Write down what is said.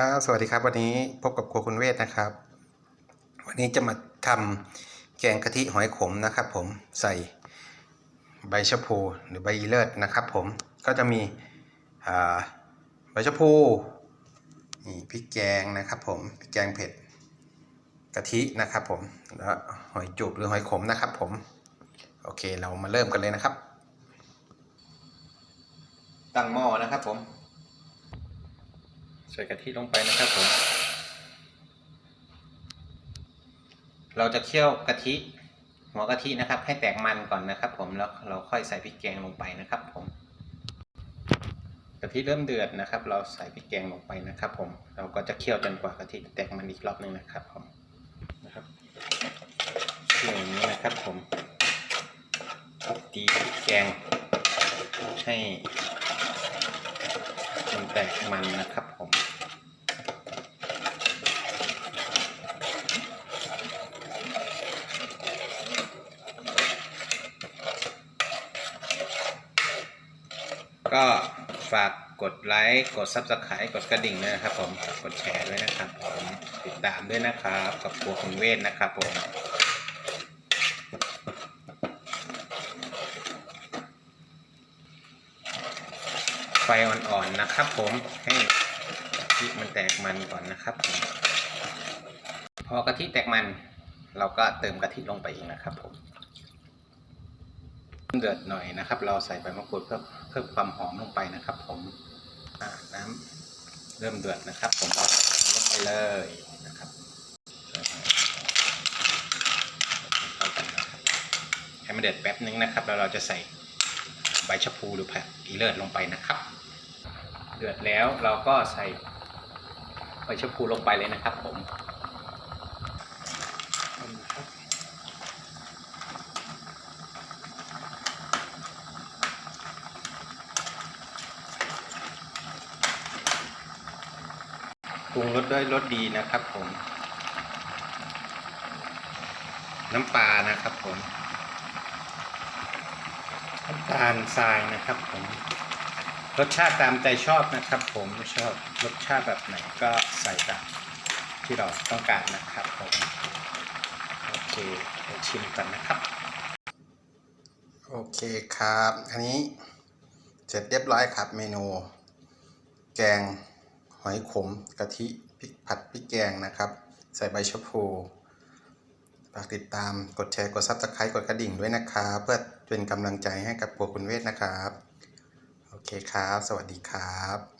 ครับสวัสดีครับวันนี้พบกับครัวคุณเวทนะครับ วันนี้จะมาทำแกงกะทิหอยขมนะครับ ผมใส่ใบชะพูหรือใบอีเลิศนะครับ ผมก็จะมีใบชะพูนี่พริกแกงนะครับ ผมพริกแกงเผ็ดกะทินะครับ ผมแล้วหอยจูบหรือหอยขมนะครับ ผมโอเคเรามาเริ่มกันเลยนะครับ ตั้งหม้อนะครับผม ใส่กะทิลงไปนะครับผม เราจะเคี่ยวกะทิหัวกะทินะครับ ให้แตกมันก่อนนะครับ ผมแล้วเราค่อยใส่พริกแกงลงไปนะครับ ผมกะทิเริ่มเดือดนะครับ เราใส่พริกแกงลงไปนะครับ ผม เราก็จะเคี่ยวจนกว่ากะทิแตกมันอีกรอบหนึ่งนะครับ ผมนะครับเคี่ยวอย่างนี้นะครับผมตีพริกแกงให้มันแตกมันนะครับผม ก็ฝากกดไลค์ กด Subscribe กดกระดิ่งด้วยนะครับผม กดแชร์ด้วยนะครับผมติดตามด้วยนะครับ กับครัวคุณเวทนะครับผมไฟอ่อนๆนะครับผมให้กะทิมันแตกมันก่อนนะครับผมพอกะทิแตกมัน เราก็เติมกะทิลงไปอีกนะครับผม เดือดหน่อยนะครับ เราใส่ใบมะกรูดเพิ่มเพิ่มความหอมลงไปนะครับ ผมน้ำเริ่มเดือดนะครับ ผมเอาลงไปเลยนะครับเข้ากันนะครับให้มันเดือดแป๊บนึงนะครับ แล้วเราจะใส่ใบชะพูหรือผักอีเลิศลงไปนะครับ เดือดแล้วเราก็ใส่ใบชะพูลงไปเลยนะครับ ผมนะครับ ปรุงรสด้วยรสดีนะครับผม น้ำปลานะครับผมน้ำตาลทรายนะครับผม รสชาติตามใจชอบนะครับ ผมชอบรสชาติแบบไหนก็ใส่ตามที่เราต้องการนะครับผมโอเคเดี๋ยวชิมกันนะครับ โอเคครับ อันนี้เสร็จเรียบร้อยครับเมนู แกง หอยขมกะทิพริกผัดพริกแกงนะครับ ใส่ใบชะพูฝากติดตามกดแชร์กดซับสไครต์กดกระดิ่งด้วยนะครับเพื่อเป็นกำลังใจให้กับปัวคุณเวทนะครับ โอเคครับ สวัสดีครับ